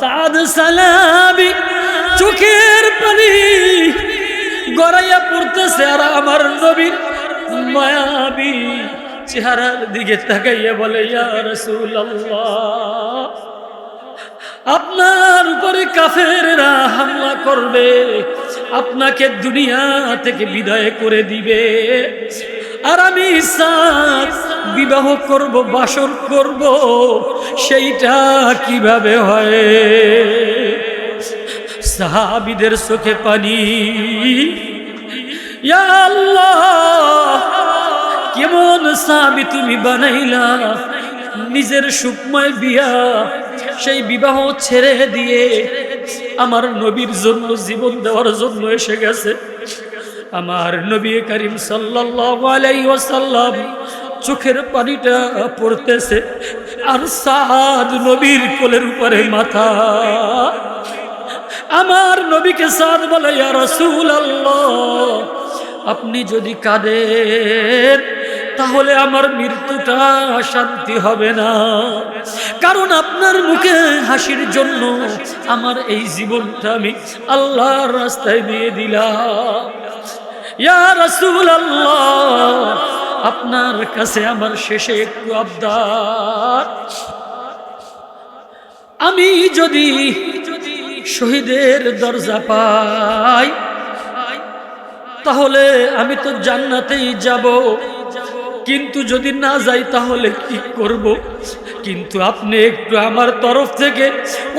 সাদ সালাবি চোখের পানি গড়াইয়া পড়তেছে আর আমার নবী মায়াবী চেহারার দিকে তাকাইয়া বলে আপনার উপরে কাফেররা হামলা করবে, আপনাকে দুনিয়া থেকে বিদায় করে দিবে। আর আমি সাথ বিবাহ করব, বাসর করব, সেইটা কীভাবে হয়? সাহাবিদের চোখে পানি। কেমন সাহাবি তুমি বানাইলা? নিজের সুকময় বিয়া, সেই বিবাহ ছেড়ে দিয়ে আমার নবীর জন্য জীবন দেওয়ার জন্য এসে গেছে। আমার নবী করিম সাল্লাল্লাহু আলাইহি চোখের পানিটা পড়তেছে আর সাদ নবীর কোলের উপরে মাথা। আমার নবীকে সাদ বলে রাসূলুল্লাহ, আপনি যদি কাঁদেন, তাহলে আমার মৃত্যুটা শান্তি হবে না। কারণ আপনার মুখে হাসির জন্য আমার এই জীবনটা আমি আল্লাহর রাস্তায় দিয়ে দিলাম। আপনার কাছে আমার শেষে একটু আবদার। আমি যদি শহীদের দরজা পাই, তাহলে আমি তো জান্নাতেই যাব। কিন্তু যদি না যাই, তাহলে কি করব? কিন্তু আপনি একটু আমার তরফ থেকে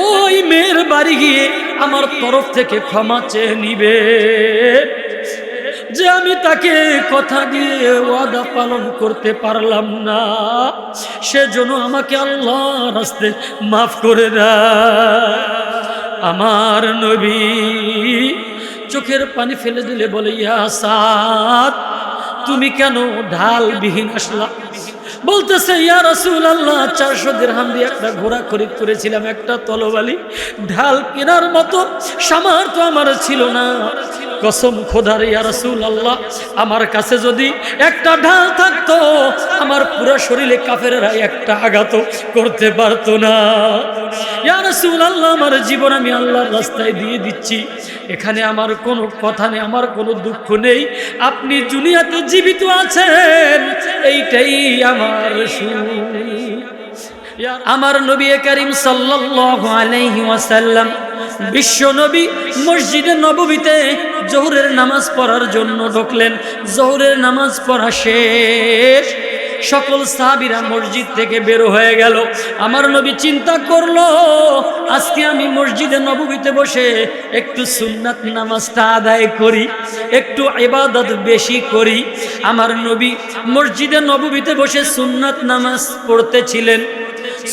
ওই মেয়ের বাড়ি গিয়ে আমার তরফ থেকে ক্ষমা চেয়ে নিবে যে আমি তাকে কথা দিয়ে ওয়াদা পালন করতে পারলাম না, সেজন্য আমাকে আল্লাহ রাস্তে মাফ করে দেয়। আমার নবী চোখের পানি ফেলে দিলে বলে, ইয়া সাদ, তুমি কেন ঢালবিহীন আসলা? বলতেছে, ইয়া রাসূল আল্লাহ চারশো দেড়হাম দিয়ে একটা ঘোড়া খরিদ করেছিলাম, একটা তলবালি ঢাল কেনার মতো সামর্থ্য আমার ছিল না। কসম খোদার, ইয়া রাসূল আল্লাহ আমার কাছে যদি একটা ঢাল থাকতো, আমার পুরো শরীরে কাফেরেরা একটা আঘাত করতে পারতো না। ইয়া রাসূল আল্লাহ আমার জীবন আমি আল্লাহর রাস্তায় দিয়ে দিচ্ছি। এখানে আমার কোনো কথা নেই, আমার কোনো দুঃখ নেই। আপনি দুনিয়াতে জীবিত আছেন, এইটাই আমার সুখ আমার নবী করিম সাল্লাল্লাহু আলাইহি ওয়াসাল্লাম বিশ্ব নবী মসজিদে নববীতে জহুরের নামাজ পড়ার জন্য ঢুকলেন। জহুরের নামাজ পড়া শেষ। সকল সাহাবিরা মসজিদ থেকে বের হয়ে গেল। আমার নবী চিন্তা করল, আজকে আমি মসজিদে নববীতে বসে একটু সুন্নাত নামাজটা আদায় করি, একটু ইবাদত বেশি করি। আমার নবী মসজিদে নববীতে বসে সুন্নাত নামাজ পড়তেছিলেন।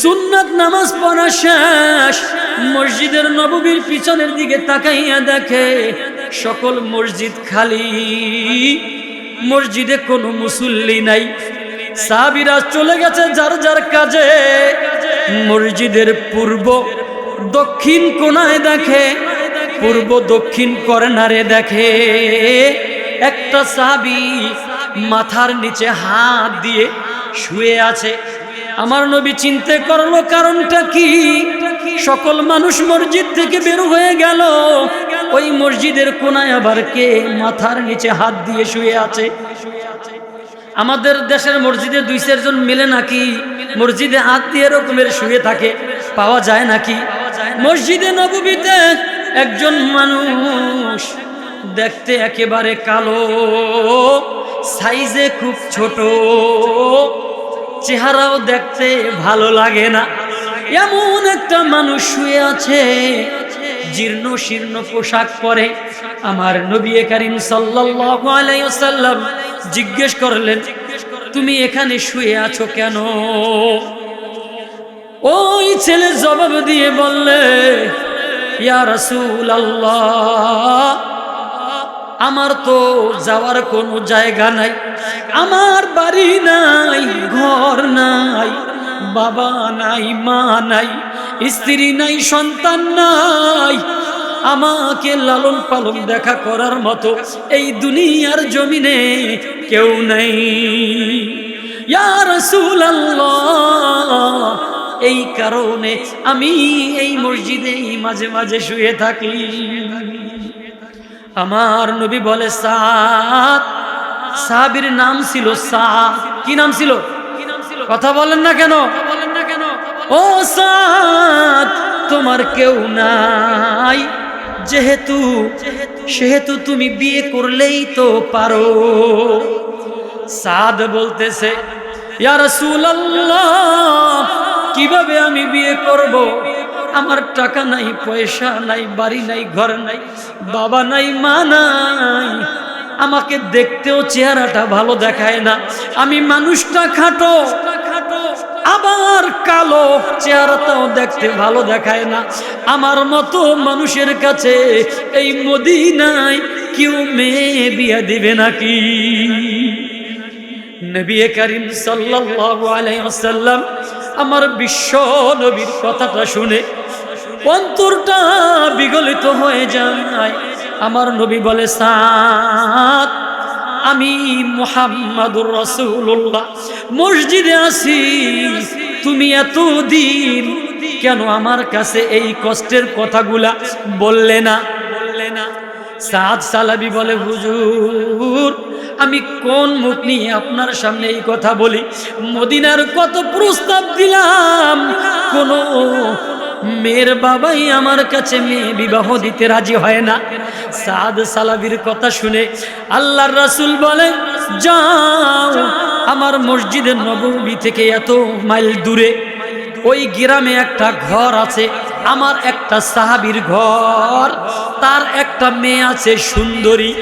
সুন্নাত নামাজ পড়া শেষ, মসজিদের নববীর পিছনের দিকে তাকাইয়া দেখে সকল মসজিদ খালি। মসজিদে কোনো মুসল্লি নাই। সাহাবিরা চলে গেছে যার যার কাজে। মসজিদের পূর্ব দক্ষিণ কোনায় দেখে, পূর্ব দক্ষিণ কর্নারে দেখে। একটা সাবি মাথার নিচে হাত দিয়ে শুয়ে আছে। আমার নবী চিনতে করল, কারণটা কি? সকল মানুষ মসজিদ থেকে বের হয়ে গেল। ওই মসজিদের কোনায় আবার কে? মাথার নিচে হাত দিয়ে শুয়ে আছে। আমাদের দেশের মসজিদে দুই চারজন মিলে নাকি মসজিদে হাত দিয়ে এরকমের শুয়ে থাকে, পাওয়া যায় নাকি? মসজিদে নবীতে একজন মানুষ দেখতে একেবারে কালো, সাইজে খুব ছোট। চেহারাও দেখতে ভালো লাগে না। এমন একটা মানুষ শুয়ে আছে, জীর্ণ শীর্ণ পোশাক পরে আমার নবী করিম ওয়াসাল্লাম জিজ্ঞেস করলেন, তুমি এখানে শুয়ে আছো কেন? ওই ছেলে জবাব দিয়ে বললে, ইয়া রাসূল আল্লাহ আমার তো যাওয়ার কোনো জায়গা নাই। আমার বাড়ি নাই, ঘর নাই, বাবা নাই, মা নাই, স্ত্রী নাই, সন্তান নাই। আমাকে লালন পালন দেখা করার মতো এই দুনিয়ার জমিনে কেউ নেই। এই কারণে আমি এই মসজিদে মাঝে মাঝে শুয়ে থাকি। আমার নবী বলে সাদ। সাহাবির নাম ছিল সাদ। কি নাম ছিল? কথা বলেন না কেন বলেন না কেন? ও সাদ, তোমার কেউ নাই। যেহেতু, সেহেতু তুমি বিয়ে করলেই তো পারো। সাদ বলতেছে, ইয়া রাসূলুল্লাহ, কীভাবে আমি বিয়ে করব? আমার টাকা নাই, পয়সা নাই, বাড়ি নাই, ঘর নাই, বাবা নাই, মা নাই। আমাকে দেখতেও চেহারাটা ভালো দেখায় না। আমি মানুষটা খাটো, আবার কালো। চেহারাটাও দেখতে ভালো দেখায় না। আমার মতো মানুষের কাছে এই মদিনায় কেউ মেয়ে বিয়া দিবে নাকি? নবী করিম সাল্লাল্লাহু আলাইহি ওয়াসাল্লাম আমার বিশ্ব নবীর কথাটা শুনে অন্তরটা বিগলিত হয়ে যায়। আমার নবী বলে সাত আমি মুহাম্মাদুর রাসূলুল্লাহ। মসজিদে আছি, তুমি এতদিন কেন আমার কাছে এই কষ্টের কথাগুলা বললে না? বললে না। সাদ সালাবি বলে, হুজুর আমি কোন মুখ নিয়ে আপনার সামনে এই কথা বলি? মদিনার কত প্রস্তাব দিলাম। কোন মেয়ের বাবাই আমার কাছে মেয়ে বিবাহ দিতে রাজি হয় না। সাদ সালাবির কথা শুনে আল্লাহর রাসুল বলে, যাও, আমার মসজিদের নবমী থেকে এত মাইল দূরে ওই গ্রামে একটা ঘর আছে। আমার একটা সাহাবির ঘর। তার একটা মেয়ে আছে সুন্দরী।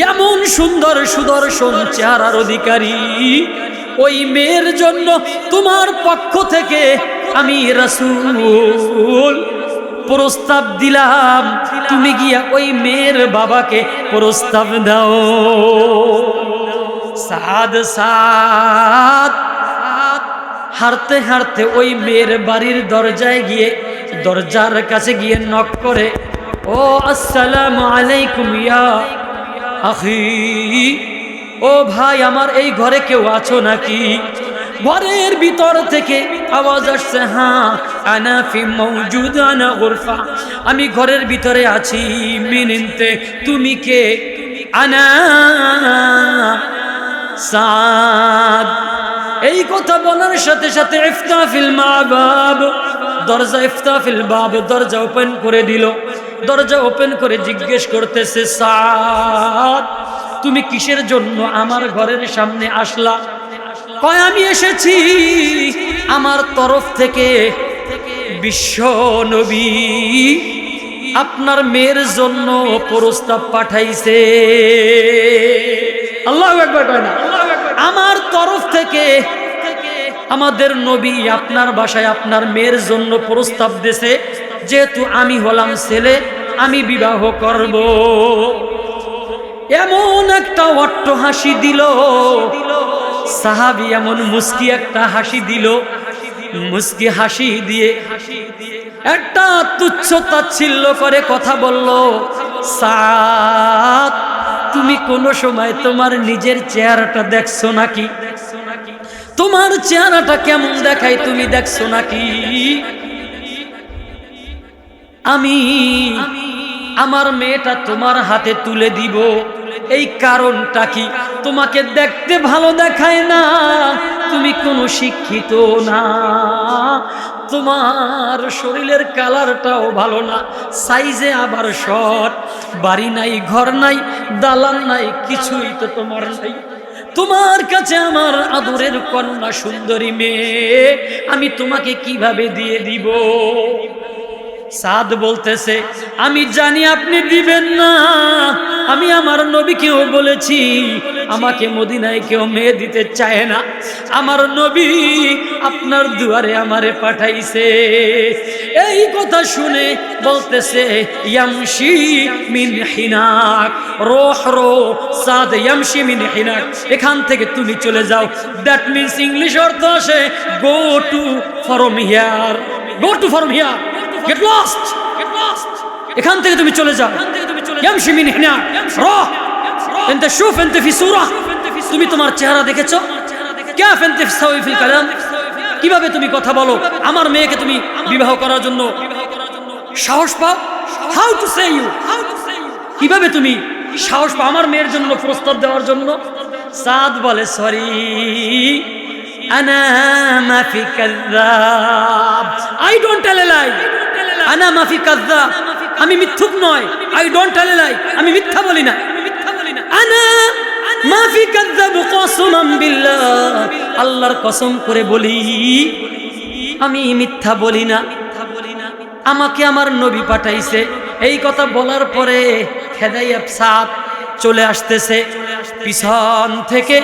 এমন সুন্দর সুদর্শন চেহারার অধিকারী। ওই মেয়ের জন্য তোমার পক্ষ থেকে আমি রাসূল প্রস্তাব দিলাম। তুমি গিয়া ওই মেয়ের বাবাকে প্রস্তাব দাও। সাদ সাদ। হারতে হারতে ওই মেয়ের বাড়ির দরজায় গিয়ে দরজার কাছে গিয়ে নক করে, ও, আসসালামু আলাইকুম ইয়া আখি। ও ভাই, আমার এই ঘরে কেউ আছো নাকি? ঘরের ভিতর থেকে আওয়াজ আসছে হ্যাঁ আনা ফি মৌজুদ, আনা গুরফা। আমি ঘরের ভিতরে আছি, মিনিনতে তুমি কে? আনা সাদ। এই কথা বলার সাথে সাথে ইফতাফিল মা বাব দরজা ইফতাফিল বাব, দরজা ওপেন করে দিল। দরজা ওপেন করে জিজ্ঞেস করতেছে, সাদ, তুমি কিসের জন্য আমার ঘরের সামনে আসলা? কয়, আমি এসেছি আমার তরফ থেকে বিশ্ব নবী। আপনার মেয়ের জন্য প্রস্তাব পাঠাইছে। আল্লাহ আমার তরফ থেকে আমাদের নবী আপনার বাসায় আপনার মেয়ের জন্য প্রস্তাব দিছে যেহেতু আমি হলাম ছেলে, আমি বিবাহ করব। এমন একটা অট্ট হাসি দিল। সাহাবি এমন মুস্কি একটা হাসি দিল। মুস্কি হাসি দিয়ে একটা তুচ্ছ তাচ্ছিল্য করে কথা বলল সাত তুমি কোনো সময় তোমার নিজের চেহারাটা দেখছ নাকি? তোমার চেহারাটা কেমন দেখায় তুমি দেখছ নাকি? আমি, আমার মেয়েটা তোমার হাতে তুলে দিব। এই কারণটা কি? তোমাকে দেখতে ভালো দেখায় না। তুমি কোনো শিক্ষিত না। তোমার শরীরের কালারটাও ভালো না। সাইজে আবার শর্ট। বাড়ি নাই, ঘর নাই, দালান নাই, কিছুই তো তোমার নাই। তোমার কাছে আমার আদরের কন্যা সুন্দরী মেয়ে, আমি তোমাকে কীভাবে দিয়ে দিব? সাদ বলতেছে, আমি জানি আপনি দিবেন না। আমি আমার নবীকেও বলেছি, আমাকে মদিনায় কেউ মেয়ে দিতে চায় না। আমার নবী আপনার দুয়ারে আমারে পাঠাইছে। এই কথা শুনে বলতেছে, ইয়ামশি মিন হিনাক, রোহ রো, সাদ ইয়ামশি মিন হিনাক, এখান থেকে তুমি চলে যাও। দ্যাট মিন্স ইংলিশ অর্থ আসে go to from here go to from here gate lost get lost এখান থেকে তুমি চলে যাও ইয়ামশি মিন হিনা রহ انت شوف انت في صوره তুমি তোমার চেহারা দেখেছো كيف انت تسوي في الكلام কিভাবে তুমি কথা বলো আমার মেয়েকে তুমি বিবাহ করার জন্য সাহস পাও হাউ টু সে ইউ কিভাবে তুমি সাহস পাও আমার মেয়ের জন্য প্রস্তাব দেওয়ার জন্য সাদ বলে সরি আনা মাফি কাযযাব I don't tell a lie আনা মাফি কাযযাব আমি মিথ্যুক নয়। আই ডোন্ট টেল লাই আমি মিথ্যা বলি না। আনা মাফি কাযযাব কসমান বিল্লাহ। আল্লাহর কসম করে বলি, আমি মিথ্যা বলি না। আমাকে আমার নবী পাঠাইছে। এই কথা বলার পরে খেদাইয়াব সাপ চলে আসতেছে। পিছন থেকে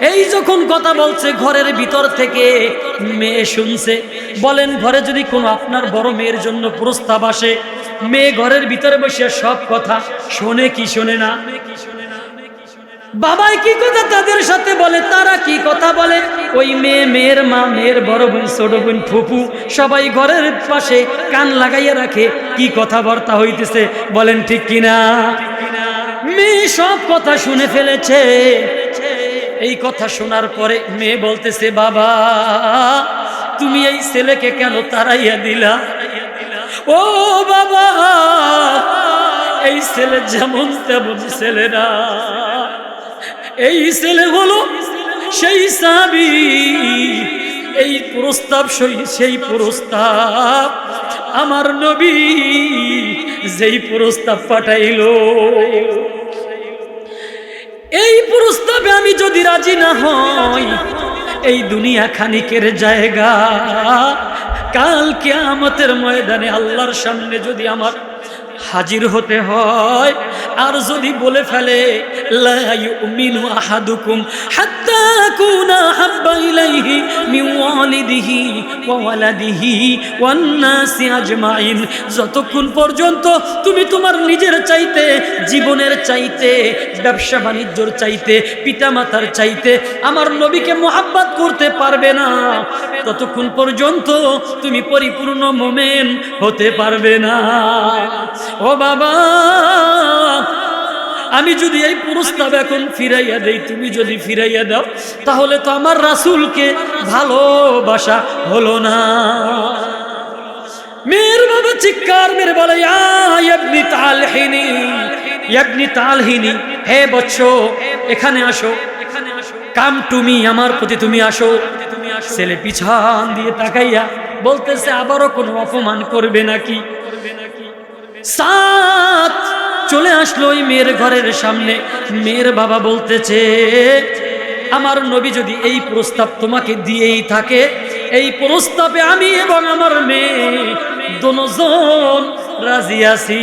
এই যখন কথা বলছে, ঘরের ভিতর থেকে মেয়ে শুনছে। বলেন, ঘরে যদি কোনো আপনার বড় মেয়ের জন্য প্রস্তাব আসে, মেয়ে ঘরের ভিতরে বসে সব কথা শোনে কি শোনে না? বাবাই কি কথা তাদের সাথে বলে? তারা কি কথা বলে? ওই মেয়ে মেয়ের মা, মেয়ের বড় বোন, ছোট বোন, ফুপু, সবাই ঘরের পাশে কান লাগাইয়া রাখে, কি কথাবার্তা হইতেছে? বলেন, ঠিক কিনা? মেয়ে সব কথা শুনে ফেলেছে। এই কথা শোনার পরে মেয়ে বলতেছে, বাবা, তুমি এই ছেলেকে কেন তাড়াইয়া দিলা? ও বাবা, এই ছেলে যেমন তেমন ছেলে না। এই ছেলে হলো সেই সাবি এই প্রস্তাব সেই- সেই প্রস্তাব আমার নবী যেই প্রস্তাব পাঠাইলো। এই প্রস্তাবে আমি যদি রাজি না হই, এই দুনিয়া খানিকের জায়গা। কাল কেয়ামতের ময়দানে আল্লাহর সামনে যদি আমার হাজির হতে হয় আর যদি বলে ফেলে যতক্ষণ পর্যন্ত তুমি তোমার নিজের চাইতে, জীবনের চাইতে, ব্যবসা বাণিজ্যর চাইতে, পিতামাতার চাইতে আমার নবীকে মোহাব্বত করতে পারবে না, ততক্ষণ পর্যন্ত তুমি পরিপূর্ণ মোমেন হতে পারবে না। ও বাবা আমি যদি এই প্রস্তাব এখন ফিরাইয়া দেই, তুমি যদি ফিরাইয়া দাও, তাহলে তো আমার রাসূলকে ভালোবাসা হলো না। মেয়ের বাবা চিৎকার মেরে বলে, "ইয়া ইবনি তালহিনি ইবনি তালহিনি, হে বৎস, এখানে আসো। কাম টুমি আমার প্রতি, তুমি আসো। ছেলে পিছান দিয়ে তাকাইয়া বলতেছে, আবারও কোনো অপমান করবে নাকি? সাত চলে আসলো ওই মেয়ের ঘরের সামনে। মেয়ের বাবা বলতেছে, আমার নবী যদি এই প্রস্তাব তোমাকে দিয়েই থাকে, এই প্রস্তাবে আমি এবং আমার মেয়ে দোনোজন রাজি আছি।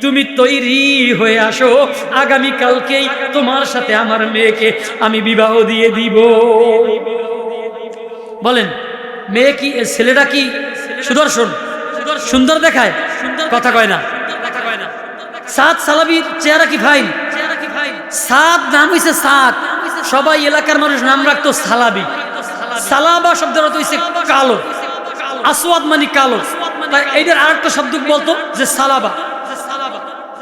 তুমি তৈরি হয়ে আসো আগামী কালকেই তোমার সাথে আমার মেয়েকে আমি বিবাহ দিয়ে দিব। বলেন, মেয়ে কি ছেলেটা কি? সুদর্শন সুন্দর দেখায়। কথা কয় না। সাদ সালাবির চেহারা কি ফাইন? সাদ নাম হইছে সাদ। সবাই এলাকার মানুষ নাম রাখতো সালাবি। সালাবা শব্দের অর্থ হইছে কালো। আসওয়াদ মানে কালো। তাই এইটার আরেকটা শব্দ বলতো যে সালাবা।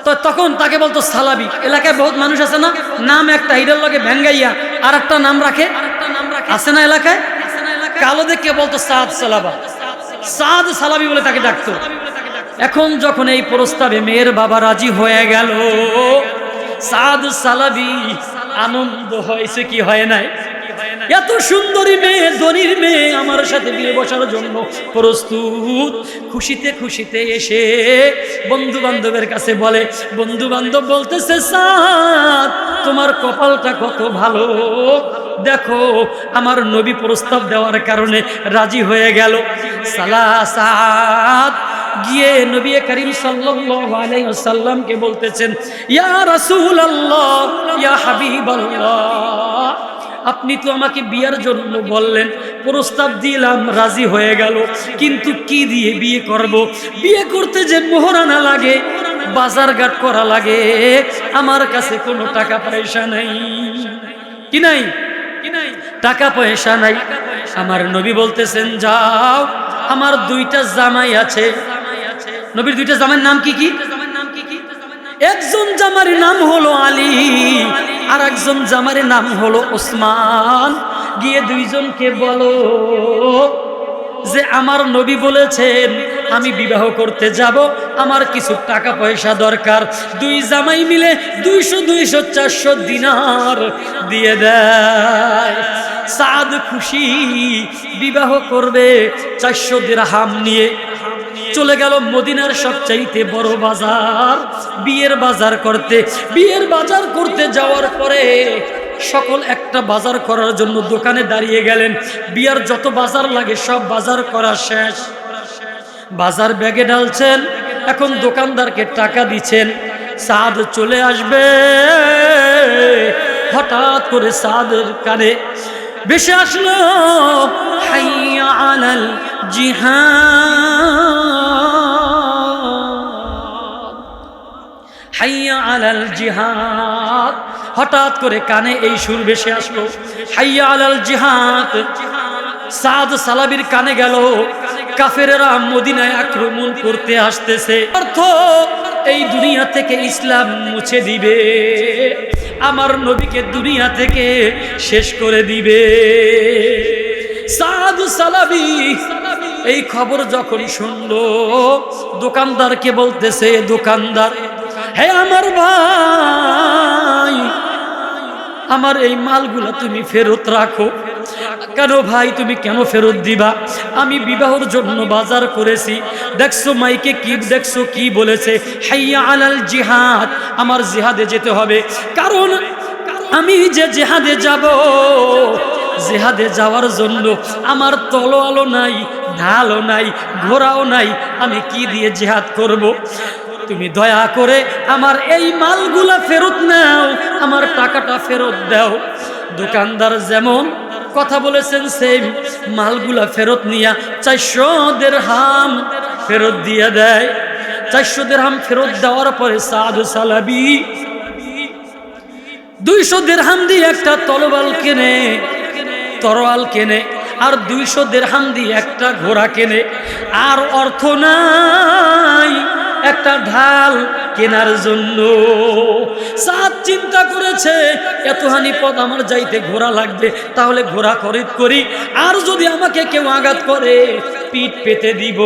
তো তখন তাকে বলতো সালাবি। এলাকায় বহুত মানুষ আছে না? নাম একটা হিডের লগে ভেঙ্গাইয়া আর একটা নাম রাখে। আছে না এলাকায়? কালো দেখে বলতো সাদ সালাবা। সাদ সালাবি বলে তাকে ডাকতো। এখন যখন এই প্রস্তাবে মেয়ের বাবা রাজি হয়ে গেল, সাদ সালাবি আনন্দ হয়েছে কি হয় নাই? এত সুন্দরী মেয়ে, ধনির মেয়ে আমার সাথে বিয়ে বসার জন্য প্রস্তুত। খুশিতে খুশিতে এসে বন্ধু বান্ধবের কাছে বলে বন্ধু বান্ধব বলতেছে, সাদ, তোমার কপালটা কত ভালো? দেখো, আমার নবী প্রস্তাব দেওয়ার কারণে রাজি হয়ে গেল। সালাসাদ গিয়ে নবী করিম ওয়াসাল্লামকে বলতেছেন, ইয়া রাসূলুল্লাহ, ইয়া হাবিবাল্লাহ। আপনি তো আমাকে বিয়ার জন্য বললেন, প্রস্তাব দিলাম, রাজি হয়ে গেল। কিন্তু কি দিয়ে বিয়ে করব? বিয়ে করতে যে মোহরানা লাগে বাজার ঘাট করা লাগে, আমার কাছে কোনো টাকা পয়সা নাই। কি নাই? টাকা পয়সা নাই। আমার নবী বলতেছেন, যাও, আমার দুইটা জামাই আছে। নবীর দুইটা জামাইয়ের নাম কি কি? একজন জামার নাম হলো আলী আর একজন জামার নাম হলো ওসমান। গিয়ে দুইজনকে বলো যে আমার নবী বলেছেন, আমি বিবাহ করতে যাব, আমার কিছু টাকা পয়সা দরকার। দুই জামাই মিলে দুইশো দুইশো, চারশো দিনার দিয়ে দেয়। সাদ খুশি বিবাহ করবে, চারশো দিরহাম নিয়ে চলে গেল মদিনার সবচাইতে বড় বাজার, বিয়ের বাজার করতে। বিয়ের বাজার করতে যাওয়ার পরে সকল একটা বাজার করার জন্য দোকানে দাঁড়িয়ে গেলেন। বিয়ার যত বাজার লাগে সব বাজার করা শেষ। বাজার ব্যাগে ঢালছেন, এখন দোকানদারকে টাকা দিচ্ছেন। সাদ চলে আসবে, হঠাৎ করে সাদের কানে বেশি আসলো, হাইয়া আলাল জিহাদ। হাইয়া আলাল জিহাদ। হঠাৎ করে কানে এই সুর ভেসে আসলো। হাইয়া আলাল জিহাদ। সাদ সালাবির কানে গেল। কাফেরেরা মদিনায় আক্রমণ করতে আসতেছে। অর্থ, এই দুনিয়া থেকে ইসলাম মুছে দিবে। আমার নবীকে দুনিয়া থেকে শেষ করে দিবে। সাদ সালাবি, এই খবর যখন শুনলো, দোকানদারকে বলতেছে, দোকানদার, হে আমার ভাই আমার এই মালগুলা তুমি ফেরত রাখো। কেন ভাই, তুমি কেন ফেরত দিবা? আমি বিবাহর জন্য বাজার করেছি। দেখছ মাইকে কি, দেখছ কি বলেছে? হাইয়া আলাল জিহাদ, আমার জিহাদে যেতে হবে। কারণ আমি যে জেহাদে যাব, জেহাদে যাওয়ার জন্য আমার তলোয়ালো নাই, ঢালও নাই, ঘোড়াও নাই, আমি কি দিয়ে জেহাদ করব। তুমি দয়া করে আমার এই মালগুলা ফেরত নাও, আমার টাকাটা ফেরত দাও। দোকানদার যেমন কথা বলেছেন সেই মালগুলা ফেরত নিয়া চারশো দের হাম ফেরত দিয়ে দেয়। চারশো দের হাম ফেরত দেওয়ার পরে সাধু সালাবি দুইশো দেড়হাম দিয়ে একটা তলবাল কেনে, তরোয়াল কেনে, আর দুইশো দেড়হাম দিয়ে একটা ঘোড়া কেনে। আর অর্থ নাই। একটা ঢাল কেনার জন্য। সাত চিন্তা করেছে এতহানি পথ আমার যাইতে ঘোড়া লাগবে, তাহলে ঘোড়া খরিদ করি। আর যদি আমাকে কেউ আঘাত করে, পিঠ পেতে দিব।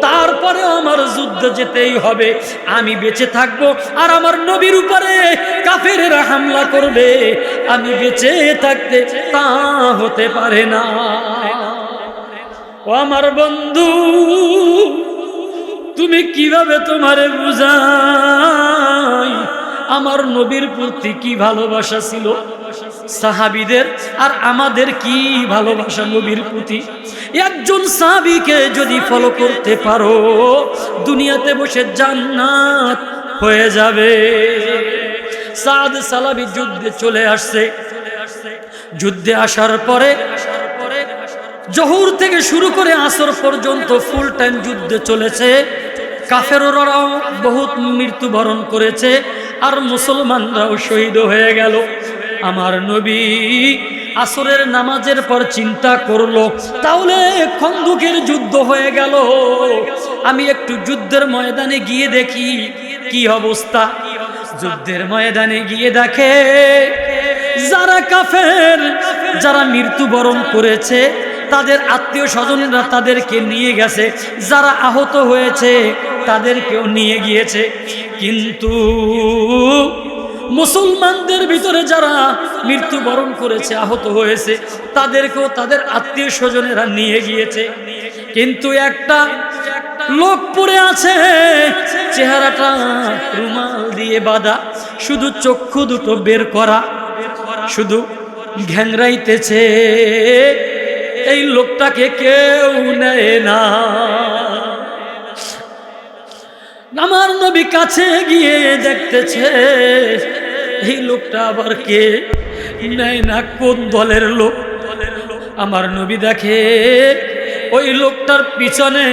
তারপরে আমার যুদ্ধ যেতেই হবে, আমি বেঁচে থাকব। আর আমার নবীর উপরে কাফেরেরা হামলা করবে, আমি বেঁচে থাকতে তা হতে পারে না। ও আমার বন্ধু তুমি কীভাবে তোমারে বুঝাই? আমার নবীর প্রতি কি ভালোবাসা ছিল? সাহাবিদের আর আমাদের কি ভালোবাসা নবীর প্রতি? একজন সাহাবিকে যদি ফলো করতে পারো, দুনিয়াতে বসে জান্নাত হয়ে যাবে। সাদ সালাবি যুদ্ধে চলে আসছে। যুদ্ধে আসার পরে জহুর থেকে শুরু করে আসর পর্যন্ত ফুল টাইম যুদ্ধে চলেছে। কাফেররাও বহুত মৃত্যুবরণ করেছে আর মুসলমানরাও শহীদ হয়ে গেল। আমার নবী আসরের নামাজের পর চিন্তা করল, তাহলে খন্দুকের যুদ্ধ হয়ে গেল। আমি একটু যুদ্ধের ময়দানে গিয়ে দেখি, কি অবস্থা? যুদ্ধের ময়দানে গিয়ে দেখে, যারা কাফের, যারা মৃত্যুবরণ করেছে, তাদের আত্মীয় স্বজনরা তাদেরকে নিয়ে গেছে। যারা আহত হয়েছে তাদেরকেও নিয়ে গিয়েছে। কিন্তু মুসলমানদের ভিতরে যারা মৃত্যুবরণ করেছে, আহত হয়েছে, তাদেরকেও তাদের আত্মীয় স্বজনেরা নিয়ে গিয়েছে। কিন্তু একটা লোক পড়ে আছে, চেহারাটা রুমাল দিয়ে বাঁধা, শুধু চক্ষু দুটো বের করা, শুধু ঘ্যাংরাইতেছে। এই লোকটাকে কেউ নেয় না। আমার নবী কাছে গিয়ে দেখতেছে, এই লোকটা আবার কে? নেয় না কোন দলের লোক? আমার নবী দেখে, ওই লোকটার পিছনে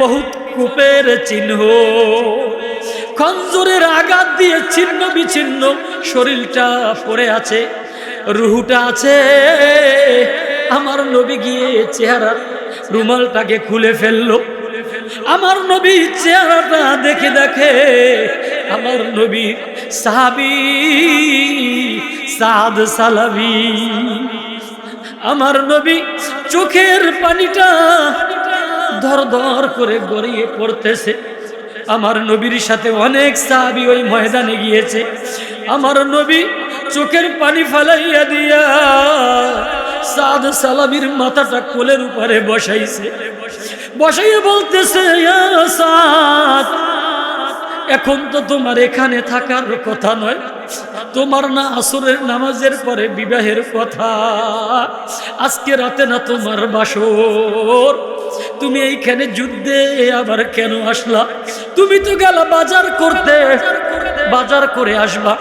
বহুত কূপের চিহ্ন। খঞ্জরের আঘাত দিয়ে ছিন্ন বিচ্ছিন্ন শরীরটা পড়ে আছে, রুহুটা আছে। আমার নবী গিয়ে চেহারা রুমালটাকে খুলে ফেলল। আমার নবী চেহারাটা দেখে দেখে আমার নবী সাহাবি সাদ সালাবি। আমার নবী চোখের পানিটা ধর ধর করে গড়িয়ে পড়তেছে। আমার নবীর সাথে অনেক সাহাবি ওই ময়দানে গিয়েছে। আমার নবী চোখের পানি ফালাইয়া দিয়া সাদ সালামির মাথাটা কোলের উপরে বসাইছে। বসাইয়া বলতেছে এখন তো তোমার এখানে থাকার কথা নয়। তোমার না আসরের নামাজের পরে বিবাহের কথা। আজকে রাতে না তোমার বাসর। তুমি এইখানে যুদ্ধে আবার কেন আসলা? তুমি তো গেল বাজার করতে। বাজার করে আসবা।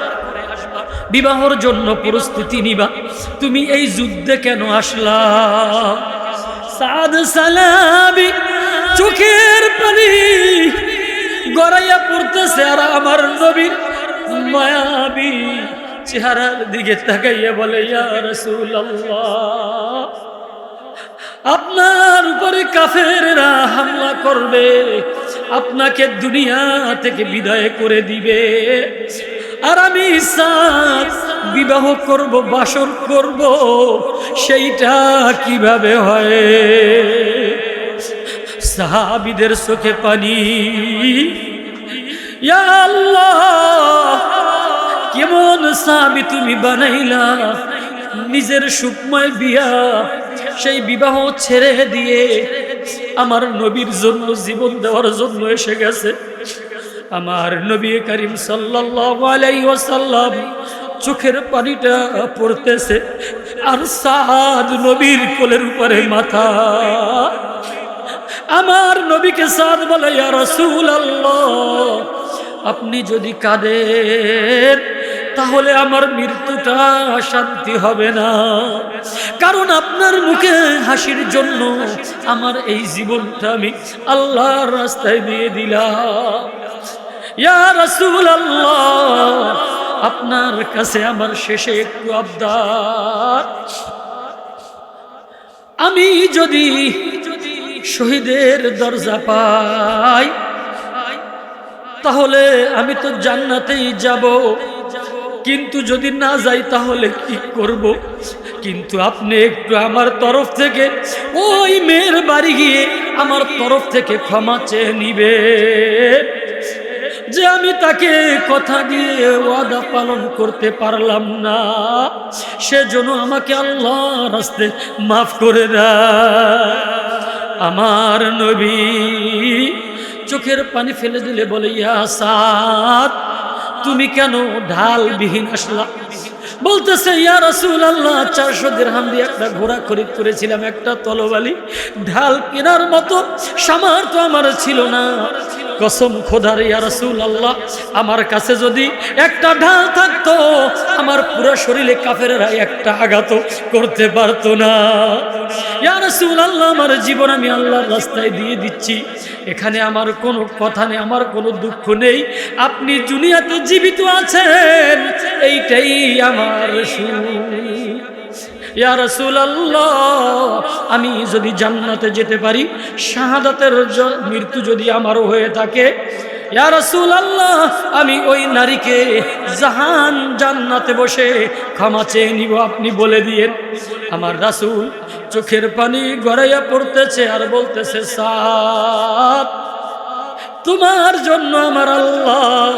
বিবাহর জন্য প্রস্তুতি নিবা। তুমি এই যুদ্ধে কেন আসলা? সাদ সালাবি চোখের পানি গড়াইয়া পড়তেছে আর আমার নবীর মায়াবী চেহারার দিকে তাকাইয়া বলে, ইয়া রাসূলুল্লাহ। আপনার উপরে কাফেররা হামলা করবে, আপনাকে দুনিয়া থেকে বিদায় করে দিবে। আর আমি বিবাহ করব, বাসর করব, সেইটা কীভাবে হয়? সাহাবিদের চোখে পানি। কেমন সাহাবি তুমি বানাইলা? নিজের সুকময় বিয়া সেই বিবাহ ছেড়ে দিয়ে আমার নবীর জন্য জীবন দেওয়ার জন্য এসে গেছে। আমার নবী করিম ওয়াসাল্লাম চোখের পানিটা পড়তেছে আর সাদ নবীর কোলের উপরে মাথা। আমার নবীকে সাদ বলে, ইয়া রাসূলুল্লাহ, আপনি যদি কাঁদেন তাহলে আমার মৃত্যুটা শান্তি হবে না। কারণ আপনার মুখে হাসির জন্য আমার এই জীবনটা আমি আল্লাহর রাস্তায় দিয়ে দিলাম। রাসূলুল্লাহ, আপনার কাছে আমার শেষে একটু আবদার। আমি যদি শহীদের দরজা পাই, তাহলে আমি তো জান্নাতেই যাব। কিন্তু যদি না যাই তাহলে কি করব? কিন্তু আপনি একটু আমার তরফ থেকে ওই মেয়ের বাড়ি গিয়ে আমার তরফ থেকে ক্ষমা চেয়ে নিবে যে আমি তাকে কথা দিয়ে ওয়াদা পালন করতে পারলাম না, সেজন্য আমাকে আল্লাহ রাস্তে মাফ করে দেয় আমার নবী চোখের পানি ফেলে দিলে বলে, ইয়া সাদ তুমি কেন ঢাল বিহীন আসলা? বলতেছে, ইয়া রাসূল আল্লাহ চারশো দেড়হাম দিয়ে একটা ঘোড়া খরিদ করেছিলাম, একটা তলবালি ঢাল কেনার মতো। সামর্থ্য আমার ছিল না। কসম খোদার, ইয়া রাসূল আল্লাহ আমার কাছে যদি একটা ঢাল থাকতো, আমার পুরো শরীরে কাফেরেরা একটা আঘাত করতে পারতো না। ইয়া রাসূল আল্লাহ আমার জীবন আমি আল্লাহর রাস্তায় দিয়ে দিচ্ছি। এখানে আমার কোনো কথা নেই, আমার কোনো দুঃখ নেই। আপনি দুনিয়াতে জীবিত আছেন, এইটাই আমার সুখ। আমি যদি জান্নাতে যেতে পারি, শাহাদাতের মৃত্যু যদি আমারও হয়ে থাকে আমি ওই নারীকে জাহান, জান্নাতে বসে ক্ষমা চেয়ে নিব, আপনি বলে দিয়েন। আমার রাসূল চোখের পানি গড়াইয়া পড়তেছে আর বলতেছে সাত তোমার জন্য আমার আল্লাহ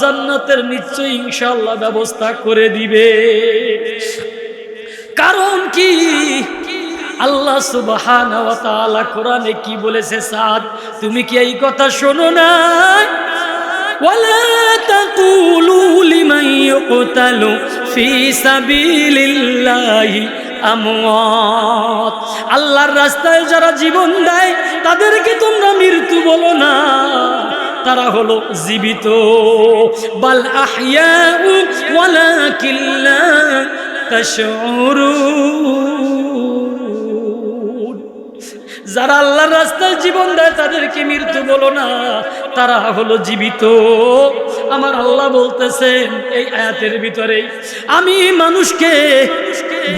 জান্নাতের নিশ্চয়ই ইনশাল্লাহ ব্যবস্থা করে দিবে। কারণ কি? আল্লাহ তাআলা কোরআনে কি বলেছে সাদ? তুমি কি এই কথা শোনো না? ওয়ালা তাকুলু লিমান ইউকতালু ফি সাবিলিল্লাহি আমওয়াত। আল্লাহর রাস্তায় যারা জীবন দেয়, তাদেরকে তোমরা মৃত্যু বলো না। তারা হলো জীবিত। বাল আহইয়াউ ওয়ালাকিন লা তাশউরুন যারা আল্লাহর রাস্তায় জীবন দেয় তাদেরকে মৃত্যু বলো না, তারা হলো জীবিত। আমার আল্লাহ বলতেছেন এই আয়াতের ভিতরে আমি মানুষকে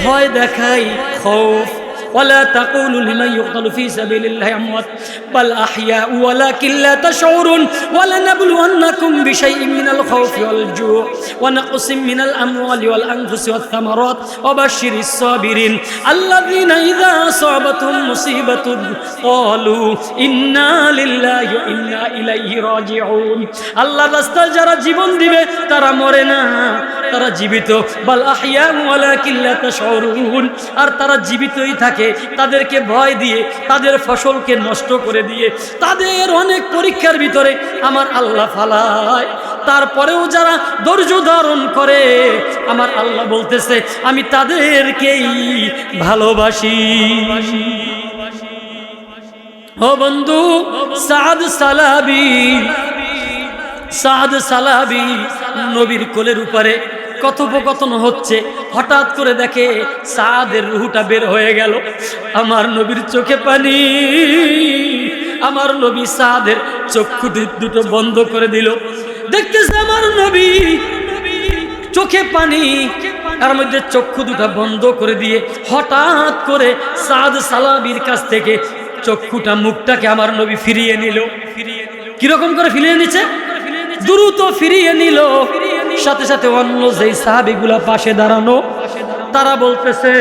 ভয় দেখাই, খৌফ ولا تقولوا لمن يقتل في سبيل الله أموات بل أحياء ولكن لا تشعرون ولنبلونكم بشيء من الخوف والجوع ونقص من الأموال والأنفس والثمرات وبشر الصابرين الذين إذا أصابتهم مصيبة قالوا إنا لله وإنا إليه راجعون আল্লাহ রাস্তায় যারা জীবন দিবে তারা মরে না তারা জীবিত। বাল আহিয়া ওয়ালাকিন লা তাশউরুন। আর তারা জীবিতই থাকে, তাদেরকে ভয় দিয়ে, তাদের ফসলকে নষ্ট করে দিয়ে। তাদের অনেক পরীক্ষার ভিতরে আমার আল্লাহ ফালায়। তারপরেও যারা ধৈর্য ধারণ করে, আমার আল্লাহ বলতেছে, আমি তাদেরকেই ভালোবাসি। ও বন্ধু, সাদ সালাবি সাদ সালাবি নবীর কোলের উপরে কথোপকথন হচ্ছে। হঠাৎ করে দেখে সাদের রুহুটা বের হয়ে গেল। আমার নবীর চোখে পানি। আমার নবী সাদের চক্ষু দুটো বন্ধ করে দিল। দেখতেছে আমার নবী চোখে পানি, তার মধ্যে চক্ষু দুটো বন্ধ করে দিয়ে হঠাৎ করে সাদ সালাবির কাছ থেকে চক্ষুটা মুখটাকে আমার নবী ফিরিয়ে নিল। ফিরিয়ে কীরকম করে ফিরিয়ে নিচ্ছে? দ্রুত ফিরিয়ে নিল। সাথে সাথে অন্য যেই সাহাবিগুলা পাশে দাঁড়ানো, তারা বলতেছে,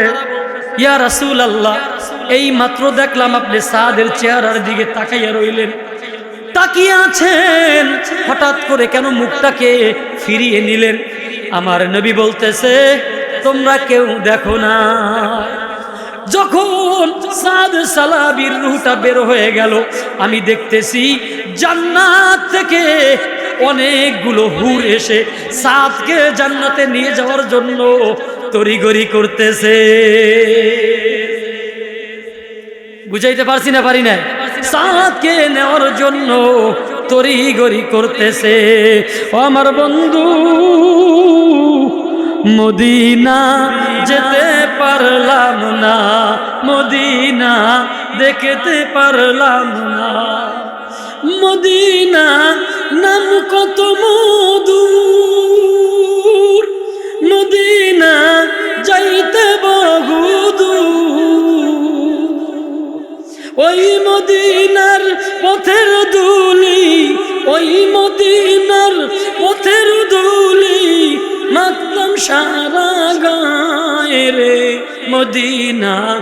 ইয়া রাসূল আল্লাহ এই মাত্র দেখলাম আপনি সাদের চেহারার দিকে তাকাইয়া রইলেন। তাকিয়ে আছেন। হঠাৎ করে কেন মুখটাকে ফিরিয়ে নিলেন? আমার নবী বলতেছে, তোমরা কেউ দেখো না। যখন সাদ সালাবির রুহটা বের হয়ে গেল, আমি দেখতেছি জান্নাত থেকে অনেকগুলো হুর এসে সাদকে জান্নাতে নিয়ে যাওয়ার জন্য তড়িগড়ি করতেছে। বুঝাইতে পারছি না, পারি না সাদকে নেওয়ার জন্য তড়িগড়ি করতেছে। আমার বন্ধু, মদিনা যেতে পারলাম না, মদিনা দেখতে পারলাম না। মদিনা, নাম কত মধুর। মদিনা যাইতে বহুদূর। ওই মদিনার পথের দুলি, ওই মদিনার পথের দুলি, মাতলাম সারা গায়ে রে মদিনা।